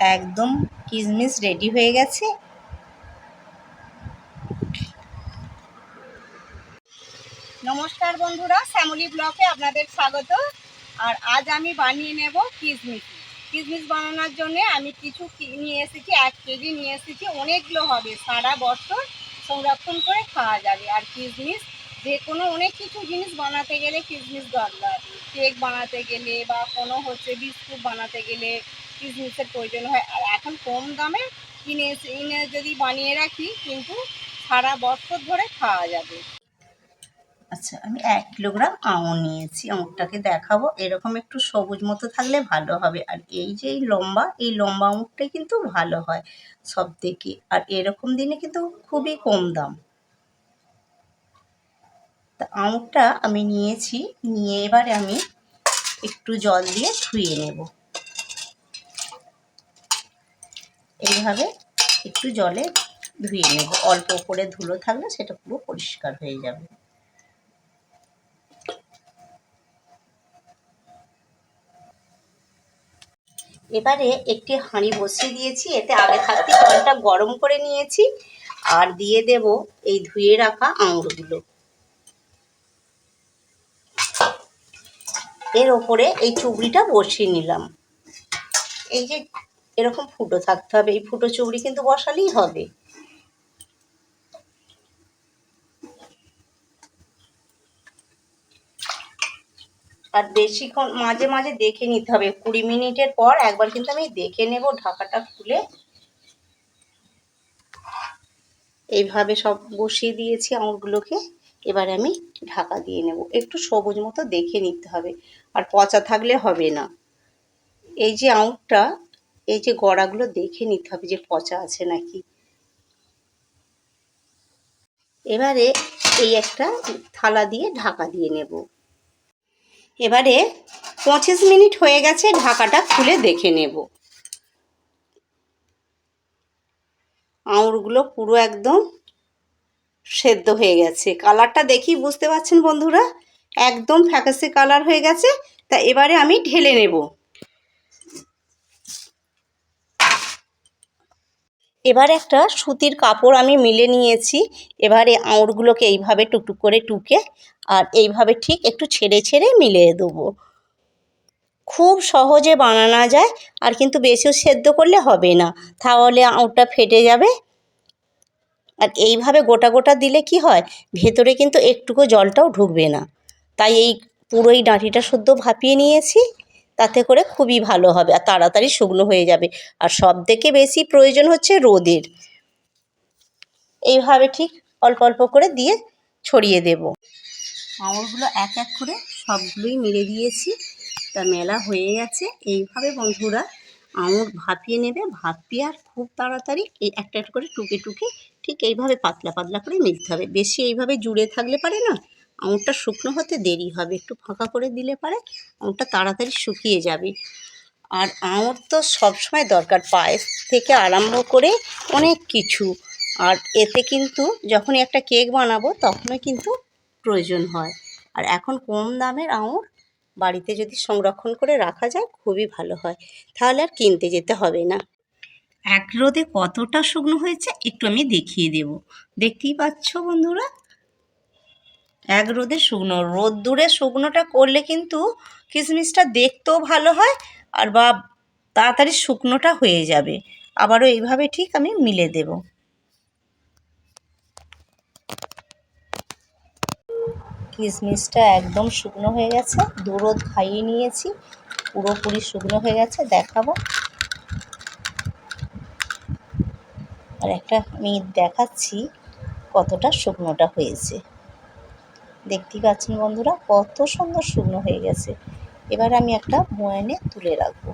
একদম কিশমিশ রেডি হয়ে গেছে। নমস্কার বন্ধুরা, শ্যামলি ব্লকে আপনাদের স্বাগত। আর আজ আমি বানিয়ে নেব কিশমিশ কিশমিশ বানানোর জন্য আমি কিছু নিয়ে এসেছি, এক কেজি নিয়ে এসেছি। অনেকগুলো হবে, সারা বছর সংরক্ষণ করে খাওয়া যাবে। আর কিশমিশ যে কোনো অনেক কিছু জিনিস বানাতে গেলে কিশমিশ দরকার। কেক বানাতে গেলে বা কোনো হচ্ছে বিস্কুট বানাতে গেলে কিশমিশের প্রয়োজন হয়। আর এখন কম দামে কিনে এনে যদি বানিয়ে রাখি, কিন্তু সারা বছর ধরে খাওয়া যাবে। আচ্ছা আমি এক কিলোগ্রাম আঙুর নিয়েছি। আঙুরটাকে দেখাবো। এরকম একটু সবুজ মতো থাকলে ভালো হবে। আর এই যে এই লম্বা এই লম্বা আঙুরটাই কিন্তু ভালো হয় সব থেকে। আর এরকম দিনে কিন্তু খুবই কম দাম। তা আঙুরটা আমি নিয়েছি। নিয়ে এবারে আমি একটু জল দিয়ে ধুয়ে নেব। এইভাবে একটু জলে ধুয়ে নেব। অল্প করে ধুলো থাকলে সেটা পুরো পরিষ্কার হয়ে যাবে। এবারে একটি হাঁড়ি বসিয়ে দিয়েছি, এতে আগে থাকতে জলটা গরম করে নিয়েছি, আর দিয়ে দেব এই ধুয়ে রাখা আঙুরগুলো। এর ওপরে এই চুবড়িটা বসিয়ে নিলাম। এই যে এরকম ফুটো থাকতে হবে, এই ফুটো চুবড়ি কিন্তু বসালেই হবে। আর বেশিক্ষণ মাঝে মাঝে দেখে নিতে হবে, কুড়ি মিনিটের পর একবার কিন্তু আমি দেখে নেব ঢাকাটা খুলে। এইভাবে সব বসিয়ে দিয়েছি আঙুরগুলোকে, এবারে আমি ঢাকা দিয়ে নেব। একটু সবুজ মতো দেখে নিতে হবে, আর পচা থাকলে হবে না। এই যে আঙুরটা এই যে গড়াগুলো দেখে নিতে হবে যে পচা আছে নাকি। এবারে এই একটা থালা দিয়ে ঢাকা দিয়ে নেব। এবারে পঁচিশ মিনিট হয়ে গেছে, ঢাকাটা খুলে দেখে নেব। আঙুরগুলো পুরো একদম সেদ্ধ হয়ে গেছে। কালারটা দেখি, বুঝতে পারছেন বন্ধুরা? একদম ফ্যাকাসে কালার হয়ে গেছে, তা এবারে আমি ঢেলে নেব। এবার একটা সুতির কাপড় আমি মিলে নিয়েছি। এবারে আঁড়গুলোকে এইভাবে টুকটুক করে টুকে আর এইভাবে ঠিক একটু ছেড়ে ছেড়ে মিলিয়ে দেবো। খুব সহজে বানানো যায় আর কিন্তু বেশিও সেদ্ধ করলে হবে না। তাহলে আঙুরটা ফেটে যাবে। আর এইভাবে গোটা গোটা দিলে কি হয়? ভেতরে কিন্তু একটুকু জলটাও ঢুকবে না। তাই এই পুরো এই ডাঁটিটা শুদ্ধ ভাপিয়ে নিয়েছি। তাতে করে খুবই ভালো হবে আর তাড়াতাড়ি শুকনো হয়ে যাবে। আর সব থেকে বেশি প্রয়োজন হচ্ছে রোদের। এইভাবে ঠিক অল্প অল্প করে দিয়ে ছড়িয়ে দেব। আঙুরগুলো এক এক করে সবগুলোই মেরে দিয়েছি। তা মেলা হয়ে গেছে। এইভাবে বন্ধুরা আঙুর ভাপিয়ে নেবে। ভাপিয়ে আর খুব তাড়াতাড়ি এই একটা একটা করে টুকে টুকে ঠিক এইভাবে পাতলা পাতলা করে মিলতে হবে। বেশি এইভাবে জুড়ে থাকলে পারে না? আঙুরটা শুকনো হতে দেরি হবে। একটু ফাঁকা করে দিলে পারে আঙুরটা তাড়াতাড়ি শুকিয়ে যাবে। আর আঙুর তো সবসময় দরকার, পায়েস থেকে আরম্ভ করে অনেক কিছু। আর এতে কিন্তু যখনই একটা কেক বানাবো তখনই কিন্তু প্রয়োজন হয়। আর এখন কম দামের আঙুর বাড়িতে যদি সংরক্ষণ করে রাখা যায় খুবই ভালো হয়। তাহলে আর কিনতে যেতে হবে না। এক রোদে কতটা শুকনো হয়েছে একটু আমি দেখিয়ে দেব। দেখতেই পাচ্ছ বন্ধুরা এক রোদে শুকনো। রোদ দূরে শুকনোটা করলে কিন্তু কিশমিশটা দেখতেও ভালো হয় আর বা তাড়াতাড়ি শুকনোটা হয়ে যাবে। আবারও এইভাবে ঠিক আমি মিলে দেব। কিশমিশটা একদম শুকনো হয়ে গেছে। দু রোদ খাইয়ে নিয়েছি। পুরোপুরি শুকনো হয়ে গেছে, দেখাবো। আর একটা আমি দেখাচ্ছি কতটা শুকনোটা হয়েছে। দেখতেই পাচ্ছেন বন্ধুরা কত সুন্দর শুকনো হয়ে গেছে। এবার আমি একটা ময়ানে তুলে রাখব।